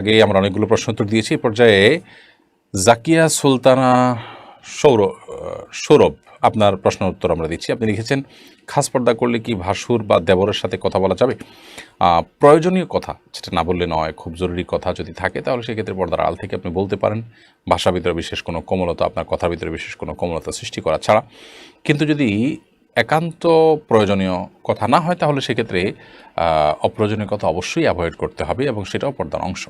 আগে আমরা অনেকগুলো প্রশ্ন উত্তর দিয়েছি। পর্যায়ে জাকিয়া সুলতানা সৌর, সৌরভ, আপনার প্রশ্ন উত্তর আমরা দিচ্ছি। আপনি লিখেছেন, খাস পর্দা করলে কি ভাসুর বা দেবরের সাথে কথা বলা যাবে? প্রয়োজনীয় কথা, যেটা না বললে নয়, খুব জরুরি কথা যদি থাকে, তাহলে সেক্ষেত্রে পর্দার আল থেকে আপনি বলতে পারেন। ভাষার ভিতরে বিশেষ কোনো কোমলতা, আপনার কথার ভিতরে বিশেষ কোনো কোমলতা সৃষ্টি করা ছাড়া। কিন্তু যদি একান্ত প্রয়োজনীয় কথা না হয়, তাহলে সেক্ষেত্রে অপ্রয়োজনীয় কথা অবশ্যই অ্যাভয়েড করতে হবে এবং সেটাও পর্দার অংশ।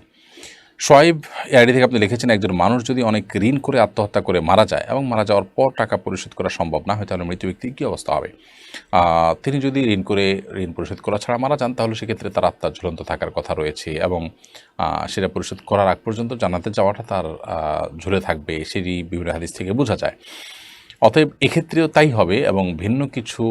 সোয়াইব আইডি থেকে আপনি লিখেছেন, একজন মানুষ যদি অনেক ঋণ করে আত্মহত্যা করে মারা যায় এবং মারা যাওয়ার পর টাকা পরিশোধ করা সম্ভব না হয়, তাহলে মৃত ব্যক্তির কী অবস্থা হবে? তিনি যদি ঋণ করে ঋণ পরিশোধ করা ছাড়া মারা যান, তাহলে সেক্ষেত্রে তার আত্মা ঝুলন্ত থাকার কথা রয়েছে এবং সেটা পরিশোধ করার আগ পর্যন্ত জানাতে যাওয়াটা তার ঝুলে থাকবে, সেটি বিভিন্ন হাদিস থেকে বোঝা যায়। অতএব এক্ষেত্রেও তাই হবে এবং ভিন্ন কিছু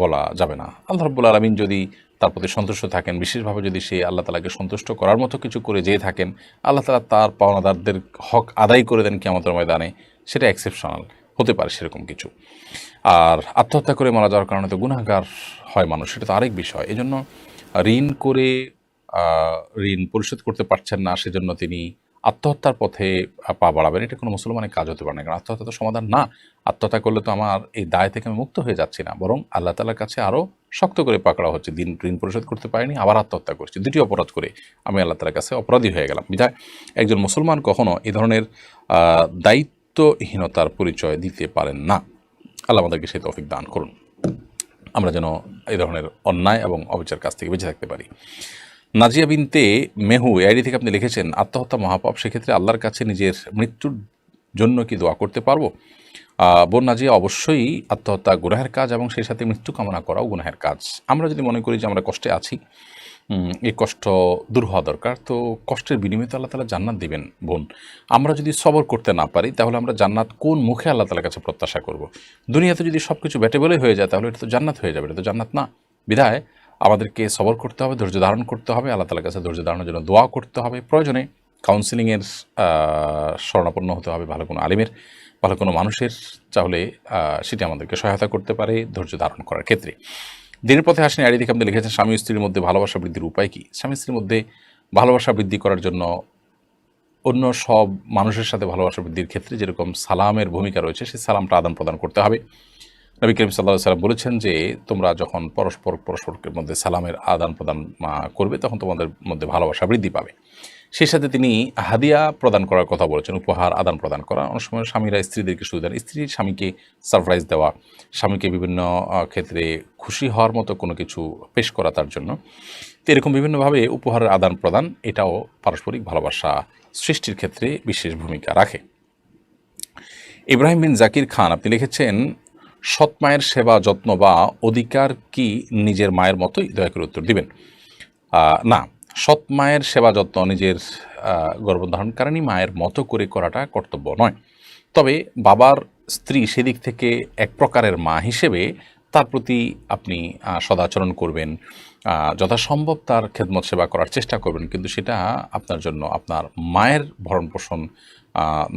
বলা যাবে না। আল্লাহ রব্বুল আলমিন যদি তার প্রতি সন্তুষ্ট থাকেন, বিশেষভাবে যদি সে আল্লাহ তালাকে সন্তুষ্ট করার মতো কিছু করে যেয়ে থাকেন, আল্লাহ তালা তার পাওনাদারদের হক আদায় করে দেন কেমতের ময়দানে, সেটা এক্সেপশনাল হতে পারে সেরকম কিছু। আর আত্মহত্যা করে মারা যাওয়ার কারণে তো গুণাগার হয় মানুষ, সেটা তো আরেক বিষয়। এই জন্য ঋণ করে ঋণ পরিশোধ করতে পারছেন না, সেজন্য তিনি আত্মহত্যার পথে পা বাড়াবেন। এটা কোনো মুসলমানের কাজ হতে পারে না। কারণ আত্মহত্যা তো সমাধান না। আত্মহত্যা করলে তো আমার এই দায় থেকে আমি মুক্ত হয়ে যাচ্ছি না। বরং আল্লাহ তালার কাছে আরও শক্ত করে পাকড়া হচ্ছে। দিন, ঋণ পরিশোধ করতে পারিনি, আবার আত্মহত্যা করছি। দুটি অপরাধ করে আমি আল্লাহ তালার কাছে অপরাধী হয়ে গেলাম। বিধায় একজন মুসলমান কখনো এই ধরনের দায়িত্বহীনতার পরিচয় দিতে পারেন না। আল্লাহ আমাদেরকে সেই তৌফিক দান করুন। আমরা যেন এই ধরনের অন্যায় এবং অবিচার কাছ থেকে বেঁচে থাকতে পারি। নাজিয়া বিনতে মেহু আইডি থেকে আপনি লিখেছেন, আত্মহত্যা মহাপাপ, সেক্ষেত্রে আল্লাহর কাছে নিজের মৃত্যুর জন্য কি দোয়া করতে পারব? বোন নাজিয়া, অবশ্যই আত্মহত্যা গুনাহের কাজ এবং সেই সাথে মৃত্যু কামনা করাও গুনাহের কাজ। আমরা যদি মনে করি যে আমরা কষ্টে আছি এই কষ্ট দূর হওয়া দরকার, তো কষ্টের বিনিময়ে তো আল্লাহ তালা জান্নাত দিবেন বোন। আমরা যদি সবর করতে না পারি, তাহলে আমরা জান্নাত কোন মুখে আল্লাহ তালার কাছে প্রত্যাশা করব? দুনিয়াতে যদি সব কিছু ব্যাটেবলে হয়ে যায়, তাহলে এটা তো জান্নাত হয়ে যাবে, এটা তো জান্নাত না। বিধায় আমাদেরকে সবর করতে হবে, ধৈর্য ধারণ করতে হবে, আল্লাহ তালার কাছে ধৈর্য ধারণের জন্য দোয়া করতে হবে। প্রয়োজনে কাউন্সিলিংয়ের শরণাপন্ন হতে হবে ভালো কোনো আলিমের, ভালো কোনো মানুষের, তাহলে সেটি আমাদেরকে সহায়তা করতে পারে ধৈর্য ধারণ করার ক্ষেত্রে। দিনের পথে আসেনি আড়ি থেকে আপনি লিখেছেন, স্বামী স্ত্রীর মধ্যে ভালোবাসা বৃদ্ধির উপায় কী? স্বামী স্ত্রীর মধ্যে ভালোবাসা বৃদ্ধি করার জন্য অন্য সব মানুষের সাথে ভালোবাসা বৃদ্ধির ক্ষেত্রে যেরকম সালামের ভূমিকা রয়েছে, সেই সালামটা আদান প্রদান করতে হবে। নবী করিম সাল্লাহ সাল্লাম বলেছেন যে, তোমরা যখন পরস্পর পরস্পরের মধ্যে সালামের আদান প্রদান করবে, তখন তোমাদের মধ্যে ভালোবাসা বৃদ্ধি পাবে। সেই সাথে তিনি হাদিয়া প্রদান করার কথা বলেছেন, উপহার আদান প্রদান করা। অনেক সময় স্বামীরা স্ত্রীদেরকে সুবিধা দেন। স্ত্রীর স্বামীকে সারপ্রাইজ দেওয়া, স্বামীকে বিভিন্ন ক্ষেত্রে খুশি হওয়ার মতো কোনো কিছু পেশ করা তার জন্য। তো এরকম বিভিন্নভাবে উপহারের আদান প্রদান, এটাও পারস্পরিক ভালোবাসা সৃষ্টির ক্ষেত্রে বিশেষ ভূমিকা রাখে। ইব্রাহিম বিন জাকির খান, আপনি লিখেছেন সৎ মায়ের সেবা, যত্ন বা অধিকার কি নিজের মায়ের মতোই? দয়া করে উত্তর দিবেন। না, সৎ মায়ের সেবা, যত্ন নিজের গর্ভধারণকারিণী মায়ের মতো করে করাটা কর্তব্য নয়। তবে বাবার স্ত্রী সেদিক থেকে এক প্রকারের মা হিসেবে তার প্রতি আপনি সদাচরণ করবেন। যথাসম্ভব তার খেদমত সেবা করার চেষ্টা করবেন। কিন্তু সেটা আপনার জন্য, আপনার মায়ের ভরণ পোষণ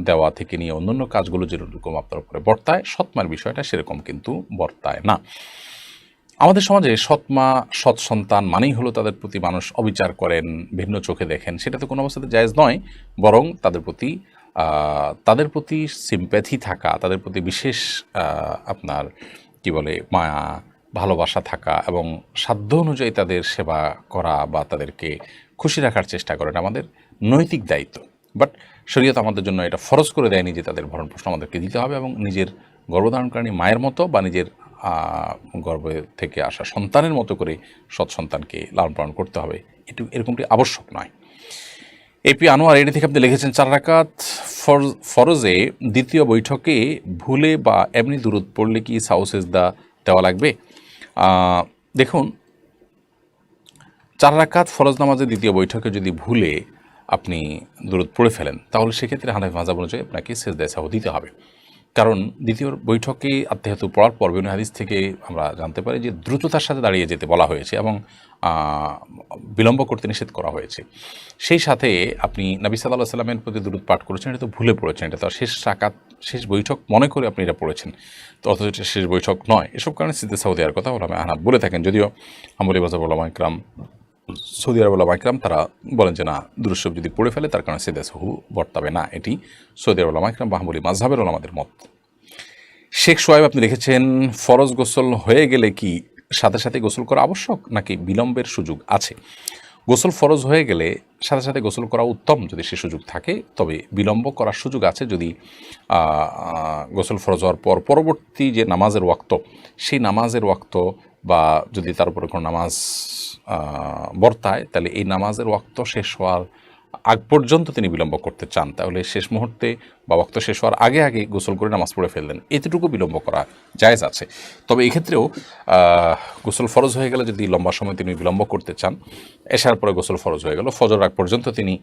দেওয়া থেকে নিয়ে অন্যান্য কাজগুলো যেরকম আপনার উপরে বর্তায়, সৎমার বিষয়টা সেরকম কিন্তু বর্তায় না। আমাদের সমাজে সৎ মা সৎ সন্তান মানেই হলো তাদের প্রতি মানুষ অবিচার করেন, ভিন্ন চোখে দেখেন, সেটা তো কোনো অবস্থাতে জায়েজ নয়। বরং তাদের প্রতি তাদের প্রতি সিম্প্যাথি থাকা, তাদের প্রতি বিশেষ আপনার কি বলে, মায়া, ভালোবাসা থাকা এবং সাধ্য অনুযায়ী তাদের সেবা করা বা তাদেরকে খুশি রাখার চেষ্টা করেন আমাদের নৈতিক দায়িত্ব। বাট শরীয়ত আমাদের জন্য এটা ফরজ করে দেয়নি যে তাদের ভরণ পোষণ আমাদেরকে দিতে হবে এবং নিজের গর্ভধারণকারী মায়ের মতো বা নিজের গর্ভে থেকে আসা সন্তানের মতো করে সৎ সন্তানকে লালন পালন করতে হবে। এটু, এরকমটি আবশ্যক নয়। এপি আনোয়ার এটি থেকে আপনি লিখেছেন, চার রাকাত ফরজ- ফরজে দ্বিতীয় বৈঠকে ভুলে বা এমনি দূরত পড়লে কি সাউসেজদা দেওয়া লাগবে? দেখুন, চার রাকাত ফরজ নামাজের দ্বিতীয় বৈঠকে যদি ভুলে আপনি দূরত পড়ে ফেলেন, তাহলে সেক্ষেত্রে হানাফি মাজাব অনুযায়ী আপনাকে সেজদায় সাহু দিতে হবে। কারণ দ্বিতীয় বৈঠকে আত্মীয়তু পড়ার পর বিভিন্ন হাদিস থেকে আমরা জানতে পারি যে দ্রুততার সাথে দাঁড়িয়ে যেতে বলা হয়েছে এবং বিলম্ব করতে নিষেধ করা হয়েছে। সেই সাথে আপনি নবী সাল্লাহ সাল্লামের প্রতি দূরত পাঠ করেছেন, এটা তো ভুলে পড়েছেন, এটা তো শেষ সাকাত শেষ বৈঠক মনে করে আপনি এটা পড়েছেন। তো অথচ এটা শেষ বৈঠক নয়, এসব কারণে সিদ্ধে সাউদি আর কথা ওলামা আহনাদ বলে থাকেন। যদিও আমলি বাজাব ইকরাম সৌদি আরব মাইকরাম তারা বলেন যে, না দুরুসব যদি পড়ে ফেলে, তার কারণে সেদেশ হু বর্তাবে না। এটি সৌদি আরব মাইকরাম বাহামুলি মাজহাবের আমাদের মত। শেখ সোয়েব আপনি লিখেছেন ফরজ গোসল হয়ে গেলে কি সাথে সাথে গোসল করা আবশ্যক, নাকি বিলম্বের সুযোগ আছে? গোসল ফরজ হয়ে গেলে সাথে সাথে গোসল করা উত্তম যদি সে সুযোগ থাকে, তবে বিলম্ব করার সুযোগ আছে যদি গোসল ফরজ হওয়ার পর পরবর্তী যে নামাজের ওয়াক্ত, সেই নামাজের ওয়াক্ত বা যদি তার উপরে কোনো নামাজ বর্তায় তাহলে এই নামাজের ওয়াক্ত শেষ হওয়ার আগ পর্যন্ত তিনি বিলম্ব করতে চান, তাহলে শেষ মুহূর্তে বা ওয়াক্ত শেষ হওয়ার আগে আগে গোসল করে নামাজ পড়ে ফেললেন। এতটুকু বিলম্ব করা জায়েজ আছে। তবে এক্ষেত্রেও গোসল ফরজ হয়ে গেলে যদি লম্বা সময় তিনি বিলম্ব করতে চান, এসার পরে গোসল ফরজ হয়ে গেল। ফজর আগ পর্যন্ত তিনি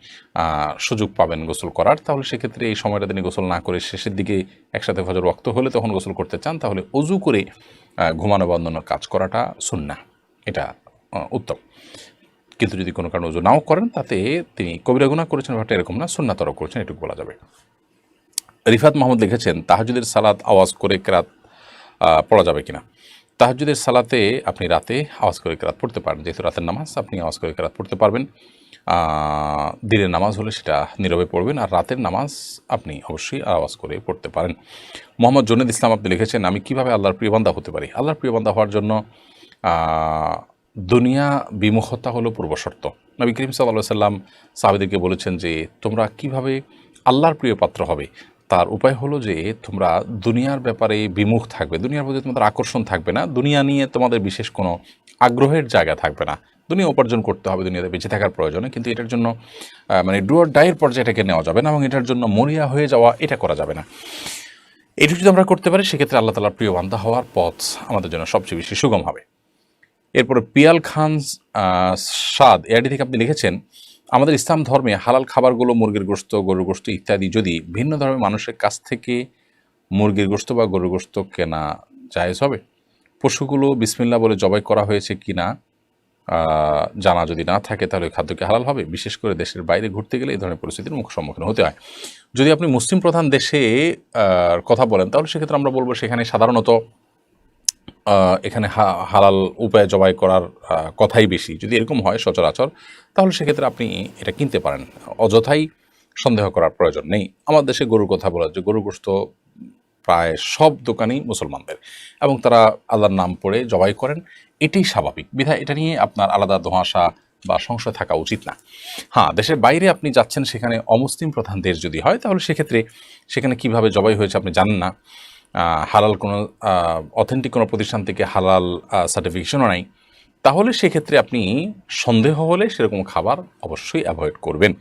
সুযোগ পাবেন গোসল করার। তাহলে সেক্ষেত্রে এই সময়টা তিনি গোসল না করে শেষের দিকে একসাথে ফজর ওয়াক্ত হলে তখন গোসল করতে চান, তাহলে অজু করে ঘুমানো বা কাজ করাটা সুন্না এটা উত্তম। কিন্তু যদি কোনো কারণে উজু নাও করেন, তাতে তিনি কবিরা গুণা করেছেন ব্যাপারটা এরকম না সুন্নাতর করেছেন, এটুকু বলা যাবে। রিফাত মাহমুদ লিখেছেন তাহাজুদের সালাত আওয়াজ করে কেরাত পড়া যাবে কিনা? তাহাজুদের সালাতে আপনি রাতে আওয়াজ করে কেরাত পড়তে পারেন, যেহেতু রাতের নামাজ, আপনি আওয়াজ করে কেরাত পড়তে পারবেন। দিনের নামাজ হলে সেটা নীরবে পড়বেন, আর রাতের নামাজ আপনি অবশ্যই আওয়াজ করে পড়তে পারেন। মোহাম্মদ জনিদ ইসলাম আপনি লিখেছেন, আমি কীভাবে আল্লাহর প্রিয়বান্ধা হতে পারি? আল্লাহর প্রিয়বান্ধা হওয়ার জন্য দুনিয়া বিমুখতা হলো পূর্বশর্ত নবী করিম সাল্লাহ সাল্লাম সাহাবিদেরকে বলেছেন যে, তোমরা কীভাবে আল্লাহর প্রিয় পাত্র হবে? তার উপায় হলো যে, তোমরা দুনিয়ার ব্যাপারে বিমুখ থাকবে। দুনিয়ার প্রতি তোমাদের আকর্ষণ থাকবে না। দুনিয়া নিয়ে তোমাদের বিশেষ কোনো আগ্রহের জায়গা থাকবে না। দুনিয়া উপার্জন করতে হবে, দুনিয়াতে বেঁচে থাকার প্রয়োজনে। কিন্তু এটার জন্য মানে ডুয়ার ডায়ের পর্যায়টাকে নেওয়া যাবে না এবং এটার জন্য মরিয়া হয়ে যাওয়া এটা করা যাবে না। এটুকু যদি আমরা করতে পারি, সেক্ষেত্রে আল্লাহ তালার প্রিয় বান্ধা হওয়ার পথ আমাদের জন্য সবচেয়ে বেশি সুগম হবে। এরপরে পিয়াল খান সাদ এআডি থেকে আপনি লিখেছেন, আমাদের ইসলাম ধর্মে হালাল খাবারগুলো মুরগির গোস্ত, গরুর গোস্ত ইত্যাদি যদি ভিন্ন ধর্মের মানুষের কাছ থেকে মুরগির গোস্ত বা গরুর গোস্ত কেনা জায়েজ হবে? পশুগুলো বিসমিল্লা বলে জবাই করা হয়েছে কি না? জানা যদি না থাকে তাহলে খাদ্যকে হালাল হবে। বিশেষ করে দেশের বাইরে ঘুরতে গেলে এই ধরনের পরিস্থিতির মুখ সম্মুখীন হতে হয়। যদি আপনি মুসলিম প্রধান দেশে কথা বলেন, তাহলে সেক্ষেত্রে আমরা বলব সেখানে সাধারণত এখানে হালাল উপায়ে জবাই করার কথাই বেশি। যদি এরকম হয় সচরাচর, তাহলে সেক্ষেত্রে আপনি এটা কিনতে পারেন। অযথাই সন্দেহ করার প্রয়োজন নেই। আমার দেশে গরুর কথা বলা যে গরু প্রায় সব দোকানই মুসলমানদের এবং তারা আল্লাহর নাম পড়ে জবাই করেন। এটাই স্বাভাবিক। বিধায় এটা নিয়ে আপনার আলাদা ধোঁয়াশা বা সংশয় থাকা উচিত না। হ্যাঁ দেশের বাইরে আপনি যাচ্ছেন সেখানে অমুসলিম প্রধান দেশ যদি হয়, তাহলে সেক্ষেত্রে সেখানে কীভাবে জবাই হয়েছে আপনি জানেন না। হালাল কোনো অথেন্টিক কোনো প্রতিষ্ঠান থেকে হালাল সার্টিফিকেশনও নাই, তাহলে সেক্ষেত্রে আপনি সন্দেহ হলে সেরকম খাবার অবশ্যই অ্যাভয়েড করবেন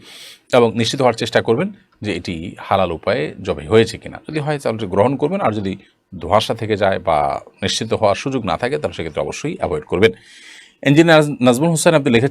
এবং নিশ্চিত হওয়ার চেষ্টা করবেন যে এটি হালাল উপায়ে জবে হয়েছে কিনা। যদি হয় তাহলে গ্রহণ করবেন, আর যদি ধোঁয়াশা থেকে যায় বা নিশ্চিত হওয়ার সুযোগ না থাকে, তাহলে সেক্ষেত্রে অবশ্যই অ্যাভয়েড করবেন। ইঞ্জিনিয়ার নাজমুল হোসেন, আপনি লিখেছেন